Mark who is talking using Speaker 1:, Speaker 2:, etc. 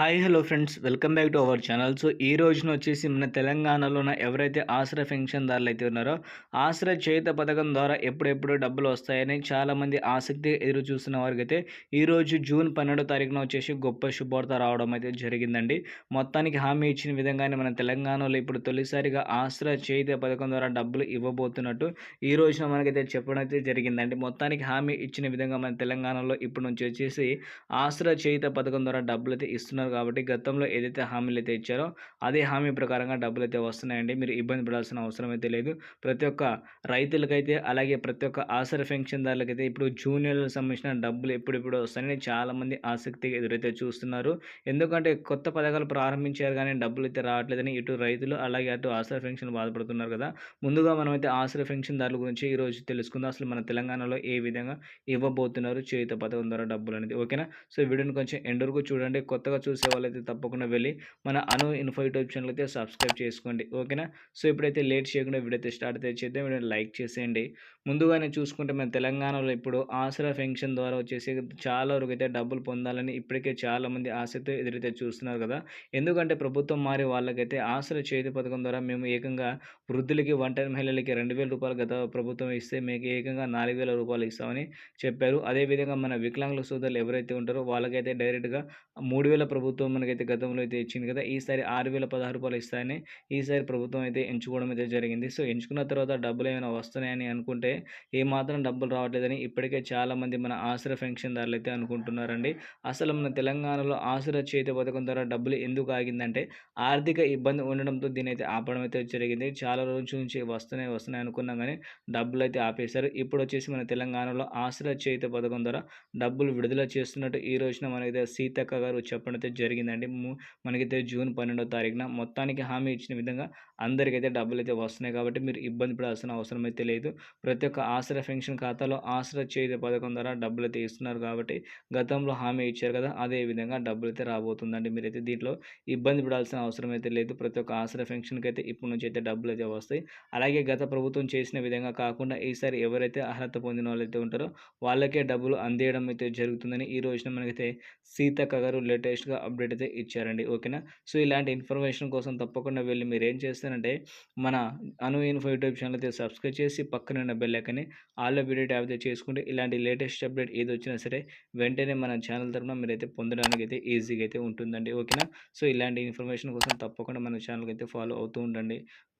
Speaker 1: Hi hello friends. Welcome back to our channel. So ఈ రోజున వచ్చేసి మన తెలంగాణలో ఉన్న ఎవరైతే ఆశ్రయ పెన్షన్దారులు అయితే ఉన్నారో ఆశ్రయ చేత పథకం ద్వారా ఎప్పుడెప్పుడు డబ్బులు వస్తాయని చాలామంది ఆసక్తి ఎదురు చూస్తున్న వారికి అయితే ఈరోజు జూన్ పన్నెండో తారీఖున వచ్చేసి గొప్ప శుభవార్త రావడం అయితే జరిగిందండి. మొత్తానికి హామీ ఇచ్చిన విధంగానే మన తెలంగాణలో ఇప్పుడు తొలిసారిగా ఆశ్రయ చేత పథకం ద్వారా డబ్బులు ఇవ్వబోతున్నట్టు ఈ రోజున మనకైతే చెప్పడం అయితే జరిగిందండి. మొత్తానికి హామీ ఇచ్చిన విధంగా మన తెలంగాణలో ఇప్పుడు నుంచి వచ్చేసి ఆశ్రయ చేత పథకం ద్వారా డబ్బులు అయితే ఇస్తున్నారు. కాబట్టి గతంలో ఏదైతే హామీలు అయితే ఇచ్చారో అదే హామీ ప్రకారంగా డబ్బులు అయితే వస్తున్నాయండి. మీరు ఇబ్బంది పడాల్సిన అవసరం అయితే లేదు. ప్రతి ఒక్క రైతులకైతే అలాగే ప్రతి ఒక్క ఆసర పెన్షన్దారులకైతే ఇప్పుడు జూనియర్లకు సంబంధించిన డబ్బులు ఎప్పుడెప్పుడు వస్తాయని చాలామంది ఆసక్తిగా ఎదురైతే చూస్తున్నారు. ఎందుకంటే కొత్త పథకాలు ప్రారంభించారు కానీ డబ్బులు అయితే రావట్లేదని ఇటు రైతులు అలాగే అటు ఆసర పెన్షన్ బాధపడుతున్నారు కదా. ముందుగా మనమైతే ఆసర పెన్షన్దారుల గురించి ఈరోజు తెలుసుకుందాం. అసలు మన తెలంగాణలో ఏ విధంగా ఇవ్వబోతున్నారు చేయుత పథకం ద్వారా డబ్బులు అనేది ఓకేనా? సో వీడియోని కొంచెం ఎండ్ వరకు చూడండి. కొత్తగా చూసే వాళ్ళైతే తప్పకుండా వెళ్ళి మన అను ఇన్ఫో యూట్యూబ్ ఛానల్ అయితే సబ్స్క్రైబ్ చేసుకోండి. ఓకేనా? సో ఇప్పుడైతే లేట్ చేయకుండా వీడియో అయితే స్టార్ట్ అయితే చేద్దాం. వీడియో లైక్ చేసేయండి. ముందుగానే చూసుకుంటే మన తెలంగాణలో ఇప్పుడు ఆసరా పెన్షన్ ద్వారా వచ్చేసి చాలా వరకు అయితే డబ్బులు పొందాలని ఇప్పటికే చాలామంది ఆసక్తి ఎదురైతే చూస్తున్నారు కదా. ఎందుకంటే ప్రభుత్వం మారి వాళ్ళకైతే ఆసరా చేతి పథకం ద్వారా మేము ఏకంగా వృద్ధులకి ఒంటరి మహిళలకి రెండు వేల రూపాయలు గత ప్రభుత్వం ఇస్తే మీకు ఏకంగా నాలుగు వేల రూపాయలు ఇస్తామని చెప్పారు. అదేవిధంగా మన వికలాంగుల సోదరులు ఎవరైతే ఉంటారో వాళ్ళకైతే డైరెక్ట్గా మూడు వేల ప్రభుత్వం మనకైతే గతంలో అయితే ఇచ్చింది కదా ఈసారి ఆరు వేల పదహారు రూపాయలు ఇస్తాయని ఈసారి ప్రభుత్వం అయితే ఎంచుకోవడం అయితే జరిగింది. సో ఎంచుకున్న తర్వాత డబ్బులు ఏమైనా వస్తున్నాయని అనుకుంటే ఏమాత్రం డబ్బులు రావట్లేదని ఇప్పటికే చాలామంది మన ఆసరా పెన్షన్దారులు అయితే అనుకుంటున్నారండి. అసలు మన తెలంగాణలో ఆసరా చేతి పథకం ద్వారా డబ్బులు ఎందుకు ఆగిందంటే ఆర్థిక ఇబ్బంది ఉండడంతో దీని అయితే ఆపడం అయితే జరిగింది. చాలా రోజుల నుంచి వస్తున్నాయి వస్తున్నాయి అనుకున్నాం కానీ డబ్బులు అయితే ఆపేశారు. ఇప్పుడు వచ్చేసి మన తెలంగాణలో ఆసరా చేతి పథకం ద్వారా డబ్బులు విడుదల చేస్తున్నట్టు ఈ రోజున మనకైతే సీతక్క గారు చెప్పడం అయితే జరిగిందండి. మనకైతే జూన్ పన్నెండో తారీఖున మొత్తానికి హామీ ఇచ్చిన విధంగా అందరికైతే డబ్బులు అయితే వస్తున్నాయి కాబట్టి మీరు ఇబ్బంది పడాల్సిన అవసరం అయితే లేదు. ప్రతి ఒక్క ఆసరా పెన్షన్ ఖాతాలో ఆసరా చేతి పథకం ద్వారా డబ్బులు అయితే ఇస్తున్నారు కాబట్టి గతంలో హామీ ఇచ్చారు కదా అదే విధంగా డబ్బులు అయితే రాబోతుందండి. మీరైతే దీంట్లో ఇబ్బంది పడాల్సిన అవసరం అయితే లేదు. ప్రతి ఒక్క ఆసరా పెన్షన్కి అయితే ఇప్పటి నుంచి అయితే డబ్బులు అయితే వస్తాయి. అలాగే గత ప్రభుత్వం చేసిన విధంగా కాకుండా ఈసారి ఎవరైతే అర్హత పొందిన వాళ్ళైతే ఉంటారో వాళ్ళకే డబ్బులు అందేయడం అయితే జరుగుతుందని ఈ రోజున మనకైతే సీతక్క గారు లేటెస్ట్గా అప్డేట్ అయితే ఇచ్చారండి ఓకేనా? సో ఇలాంటి ఇన్ఫర్మేషన్ కోసం తప్పకుండా వెళ్ళి మీరు ఏం చేస్తారంటే మన అను ఇన్ఫో యూట్యూబ్ ఛానల్ అయితే సబ్స్క్రైబ్ చేసి పక్కన ఉన్న బెల్ ఐకాన్ని ఆల్ వీడియో ట్యాబ్ అయితే చేసుకుంటే ఇలాంటి లేటెస్ట్ అప్డేట్ ఏది వచ్చినా సరే వెంటనే మన ఛానల్ తరఫున మీరైతే పొందడానికి అయితే ఈజీగా అయితే ఉంటుందండి ఓకేనా? సో ఇలాంటి ఇన్ఫర్మేషన్ కోసం తప్పకుండా మన ఛానల్కి అయితే ఫాలో అవుతూ ఉండండి.